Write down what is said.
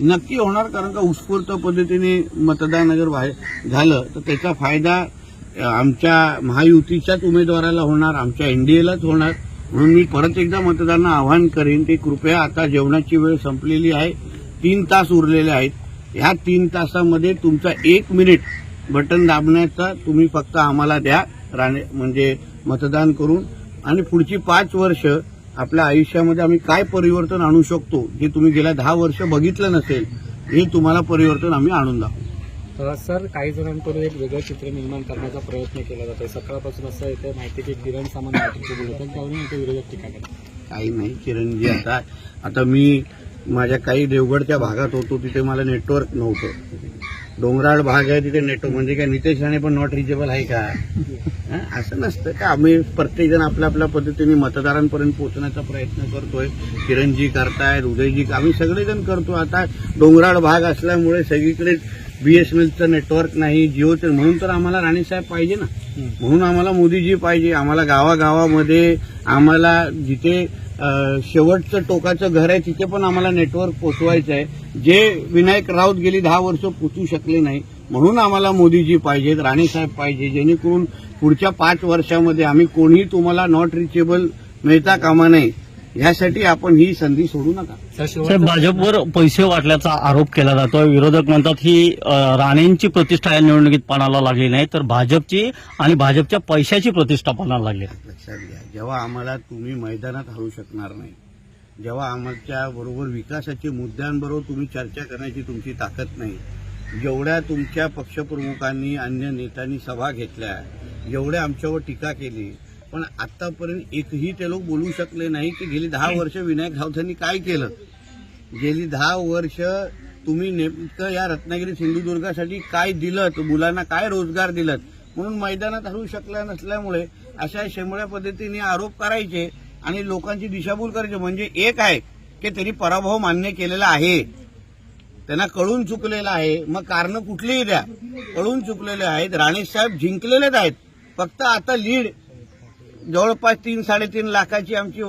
नक्की होणार कारण का उत्स्फूर्त पद्धतीने मतदान जर बाहेर झालं तर त्याचा फायदा आमच्या महायुतीच्याच उमेदवाराला होणार आमच्या एनडीएलाच होणार. म्हणून मी परत एकदा मतदारांना आवाहन करेन की कृपया आता जेवणाची वेळ संपलेली आहे. तीन तास उरलेले आहेत. ह्या तीन तासामध्ये तुमचा एक मिनिट बटन दाबण्याचा तुम्ही फक्त आम्हाला द्या राणे म्हणजे मतदान करून. आणि पुढची पाच वर्ष आपल्या आयुष्यामध्ये आम्ही काय परिवर्तन आणू शकतो जे तुम्ही गेल्या दहा वर्ष बघितलं नसेल हे तुम्हाला परिवर्तन आम्ही आणून दाखवू. तर सर काही जणांकडून एक वेगळं चित्र निर्माण करण्याचा प्रयत्न केला जातोय सकाळपासून असं येतं माहिती की किरण टीका करतात काही नाही चिरंजी आता आता मी माझ्या काही देवगडच्या भागात होतो तिथे मला नेटवर्क नव्हतं. डोंगराळ भाग आहे तिथे नेटवर्क म्हणजे काय नितेश राणे पण नॉट रिचेबल आहे का? हं? असं नसतं का? आम्ही प्रत्येकजण आपल्या आपल्या पद्धतीने मतदारांपर्यंत पोहोचण्याचा प्रयत्न करतोय. किरणजी करतायत उदयजी आम्ही सगळेजण करतो. आता डोंगराळ भाग असल्यामुळे सगळीकडे बीएसएनएलचं नेटवर्क नाही जिओचं म्हणून तर आम्हाला राणेसाहेब पाहिजे ना. म्हणून आम्हाला मोदीजी पाहिजे. आम्हाला गावागावामध्ये आम्हाला जिथे शेवटचं टोकाचं घर आहे तिथे पण आम्हाला नेटवर्क पोचवायचं आहे. जे विनायक राऊत गेली दहा वर्ष पोचू शकले नाही. म्हणून आम्हाला मोदीजी पाहिजेत राणेसाहेब पाहिजे जेणेकरून पुढच्या पाच वर्षामध्ये आम्ही कोणीही तुम्हाला नॉट रिचेबल मिळता कामा नये. यासाठी आपण ही संधी सोडू नका. भाजपवर पैसे वाटल्याचा आरोप केला जातोय. विरोधक म्हणतात ही राणेंची प्रतिष्ठा या निवडणुकीत पणाला लागली नाही तर भाजपची आणि भाजपच्या पैशाची प्रतिष्ठा पणाला लागली लक्षात घ्या जेव्हा आम्हाला तुम्ही मैदानात हरवू शकणार नाही जेव्हा आमच्या बरोबर विकासाच्या मुद्द्यांबरोबर तुम्ही चर्चा करण्याची तुमची ताकद नाही जेवढ्या तुमच्या पक्षप्रमुखांनी अन्य नेत्यांनी सभा घेतल्या जेवढ्या आमच्यावर टीका केली पण आतापर्यंत एकही ते लोक बोलू शकले नाही की गेली दहा वर्ष विनायक राऊतांनी काय केलं? गेली दहा वर्ष तुम्ही नेमकं या रत्नागिरी सिंधुदुर्गासाठी काय दिलं? मुलांना काय रोजगार दिलं? म्हणून मैदानात हरवू शकल्या नसल्यामुळे अशा शेमळ्या पद्धतीने आरोप करायचे आणि लोकांची दिशाभूल करायची. म्हणजे एक आहे की त्यांनी पराभव मान्य केलेला आहे. त्यांना कळून चुकलेलं आहे. मग कारणं कुठलीही द्या. कळून चुकलेले आहेत. राणेसाहेब जिंकलेलेच आहेत. फक्त आता लीड जवळपास तीन साडेतीन लाखाची आमची